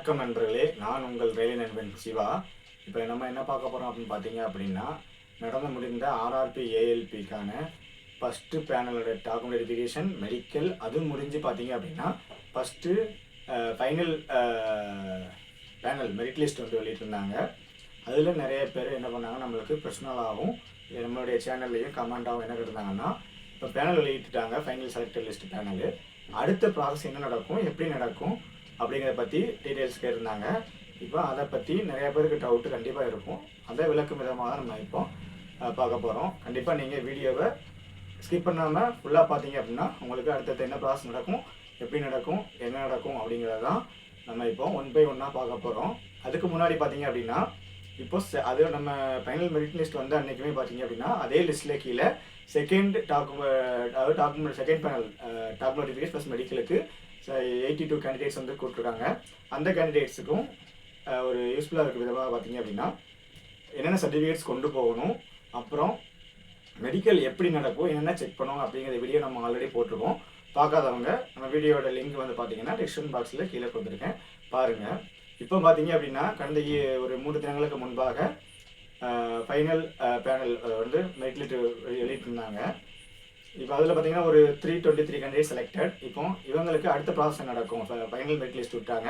வணக்கம் நண்பர்களே நான் உங்கள் ரயில்வே நண்பன் சிவா. இப்போ நம்ம என்ன பார்க்க போகிறோம் அப்படின்னு பார்த்தீங்க அப்படின்னா நடந்து முடிந்த ஆர்ஆர்பி ஏஎல்பிக்கான ஃபஸ்ட்டு பேனலோட டாக்குமெண்ட் வெரிஃபிகேஷன் மெடிக்கல் அதுவும் முடிஞ்சு பார்த்தீங்க அப்படின்னா first final panel merit list வந்து வெளியிட்டிருந்தாங்க. அதில் நிறைய பேர் என்ன பண்ணாங்க நம்மளுக்கு பர்சனலாகவும் நம்மளுடைய சேனல்லையும் கமெண்டாகவும் என்ன கேட்டிருந்தாங்கன்னா இப்போ பேனல் வெளியிட்டுட்டாங்க ஃபைனல் செலக்டர் லிஸ்ட் பேனல் அடுத்த ப்ராசஸ் என்ன நடக்கும் எப்படி நடக்கும் அப்படிங்கிறத பற்றி டீட்டெயில்ஸ் கேட்டிருந்தாங்க. இப்போ அதை பற்றி நிறைய பேருக்கு டவுட்டு கண்டிப்பாக இருக்கும். அதை விளக்கும் விதமாக தான் நம்ம இப்போ பார்க்க போகிறோம் கண்டிப்பாக நீங்கள் வீடியோவை ஸ்கிப் பண்ணாமல் ஃபுல்லாக பார்த்தீங்க அப்படின்னா உங்களுக்கு அடுத்தடுத்து என்ன ப்ராசஸ் நடக்கும் எப்படி நடக்கும் என்ன நடக்கும் அப்படிங்கிறத தான் நம்ம இப்போ ஒன் பை ஒன்னாக பார்க்க போகிறோம் அதுக்கு முன்னாடி பார்த்தீங்க அப்படின்னா இப்போ செ- அது நம்ம ஃபைனல் மெரிட் லிஸ்ட் வந்து அன்றைக்குமே பார்த்தீங்க அப்படின்னா அதே லிஸ்ட்டில் கீழே செகண்ட் டாக்குமெண்ட் அதாவது document second panel document verification plus மெடிக்கலுக்கு eighty two candidates வந்து கூப்பிட்ருக்காங்க அந்த கேண்டிடேட்ஸுக்கும் ஒரு யூஸ்ஃபுல்லாக இருக்கிற விதமாக பார்த்தீங்க அப்படின்னா என்னென்ன சர்டிஃபிகேட்ஸ் கொண்டு போகணும் அப்புறம் மெடிக்கல் எப்படி நடக்கும் என்னென்ன செக் பண்ணணும் அப்படிங்கிற வீடியோ நம்ம ஆல்ரெடி போட்டிருக்கோம். பார்க்காதவங்க நம்ம வீடியோட லிங்க் வந்து பார்த்தீங்கன்னா டிஸ்கிரிப்ஷன் பாக்ஸில் கீழே கொடுத்துருக்கேன். பாருங்கள் இப்போ பார்த்தீங்க அப்படின்னா கடந்த ஒரு மூன்று தினங்களுக்கு முன்பாக ஃபைனல் பேனல் வந்து மெரிட் லிஸ்ட் வெளியிட்டிருந்தாங்க. இப்போ அதில் பார்த்தீங்கன்னா ஒரு three twenty three countries selected இப்போ இவங்களுக்கு அடுத்த ப்ராசஸ் நடக்கும்? ஃபைனல் மெரிட் லிஸ்ட் விட்டாங்க.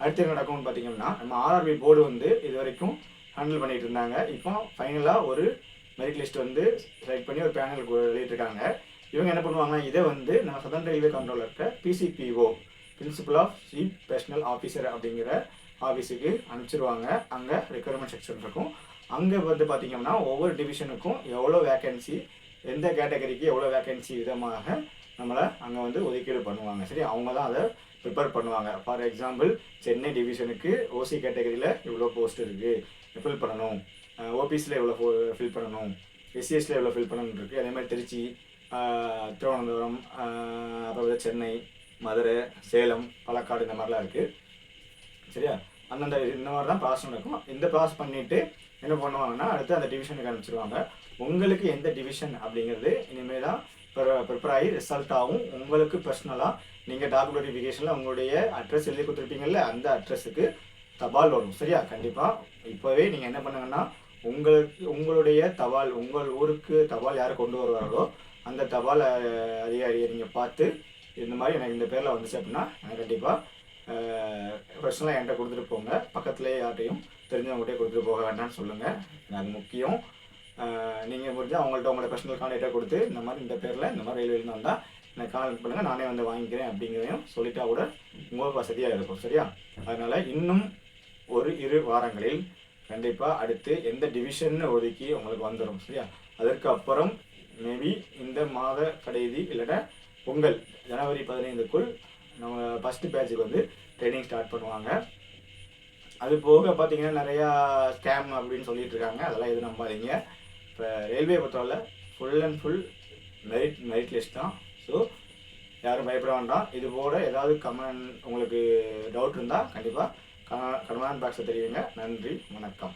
அடுத்து என்ன நடக்கும்னு பார்த்தீங்கன்னா நம்ம ஆர்ஆர்பி போர்டு வந்து இது வரைக்கும் ஹேண்டில் பண்ணிட்டு இருந்தாங்க இப்போ ஃபைனலாக ஒரு மெரிட் லிஸ்ட் வந்து செலக்ட் பண்ணி ஒரு பேனல் வெளியிட்டிருக்காங்க. இவங்க என்ன பண்ணுவாங்கன்னா இதை வந்து நம்ம சதன் ரயில்வே கண்ட்ரோலில் இருக்க PCPO principal of chief personnel officer அப்படிங்கிற ஆஃபீஸுக்கு அனுப்பிச்சிருவாங்க. அங்கே ரெக்யர்மெண்ட் செக்ஷன் இருக்கும். அங்கே வந்து பார்த்தீங்கன்னா ஒவ்வொரு டிவிஷனுக்கும் எவ்வளோ வேக்கன்சி எந்த கேட்டகரிக்கு எவ்வளோ வேக்கன்சி விதமாக நம்மளை அங்கே வந்து ஒதுக்கீடு பண்ணுவாங்க. சரி அவங்க தான் அதை ப்ரிப்பேர் பண்ணுவாங்க. ஃபார் எக்ஸாம்பிள் சென்னை டிவிஷனுக்கு ஓசி கேட்டகரியில் இவ்வளோ போஸ்ட் இருக்குது ஃபில் பண்ணணும். ஓபிஸில் எவ்வளோ ஃபில் பண்ணணும். எஸ்சிஎஸில் எவ்வளோ ஃபில் பண்ணணும் இருக்குது அதே மாதிரி திருச்சி திருவனந்தபுரம் அப்புறம் சென்னை மதுரை சேலம் பாலக்காடு இந்த மாதிரிலாம் இருக்குது சரியா? அந்தந்த இந்த மாதிரி தான் ப்ராசஸ் நடக்கும். இந்த ப்ராசஸ் பண்ணிவிட்டு என்ன பண்ணுவாங்கன்னா அடுத்து அந்த டிவிஷனுக்கு அனுப்பிச்சிருவாங்க. உங்களுக்கு எந்த டிவிஷன் அப்படிங்கிறது இனிமேல் தான் ப்ரிப்பேர் ஆகி ரிசல்ட் ஆகும். உங்களுக்கு பர்சனலாக நீங்கள் டாக்குமெண்ட் வெரிஃபிகேஷனில் உங்களுடைய அட்ரஸ் எழுதி கொடுத்துருப்பீங்கல்ல அந்த அட்ரஸுக்கு தபால் வரும். சரியா? கண்டிப்பாக இப்போவே நீங்கள் என்ன பண்ணுங்கன்னா உங்களுக்கு உங்களுடைய தபால் உங்கள் ஊருக்கு தபால் யார் கொண்டு வருவார்களோ அந்த தபால் அதிகாரியை நீங்கள் பார்த்து இந்த மாதிரி எனக்கு இந்த பேரில் வந்துச்சு அப்படின்னா எனக்கு கண்டிப்பாக பர்சனலாக என்கிட்ட கொடுத்துட்டு போங்க. பக்கத்துலேயே யார்ட்டையும் தெரிஞ்சவங்ககிட்டயே கொடுத்துட்டு போக வேண்டாம்னு சொல்லுங்கள் அது முக்கியம். நீங்கள் முடிஞ்சால் அவங்கள்ட்ட உங்களோட பர்சனல் கான்டாக்டாக கொடுத்து இந்த மாதிரி இந்த பேரில் இந்த மாதிரி ரயில்வேலேருந்து வந்தால் எனக்கு கான்டாக்ட் பண்ணுங்கள் நானே வந்து வாங்கிக்கிறேன் அப்படிங்கிறதையும் சொல்லிட்டா கூட உங்களுக்கு வசதியாக இருக்கும். சரியா? அதனால் இன்னும் ஒரு இரு வாரங்களில் கண்டிப்பாக அடுத்து எந்த டிவிஷன்னு ஒதுக்கி உங்களுக்கு வந்துடும் சரியா? அதற்கு அப்புறம் மேபி இந்த மாத கடைசி இல்லைன்னா பொங்கல் ஜனவரி பதினைந்துக்குள் ஃபஸ்ட்டு பேட்சுக்கு வந்து ட்ரைனிங் ஸ்டார்ட் பண்ணுவாங்க. அது போக பார்த்தீங்கன்னா நிறையா ஸ்கேம் அப்படின்னு சொல்லிட்டு இருக்காங்க அதெல்லாம் எதுவும் நம்பாதீங்க. இப்போ ரயில்வே பொறுத்தவரை full and full merit merit list தான். ஸோ யாரும் பயப்பட வேண்டாம். இது போல் ஏதாவது கமெண்ட் உங்களுக்கு டவுட் இருந்தால் கண்டிப்பாக கமெண்ட் பாக்ஸை தெரியுங்க நன்றி வணக்கம்.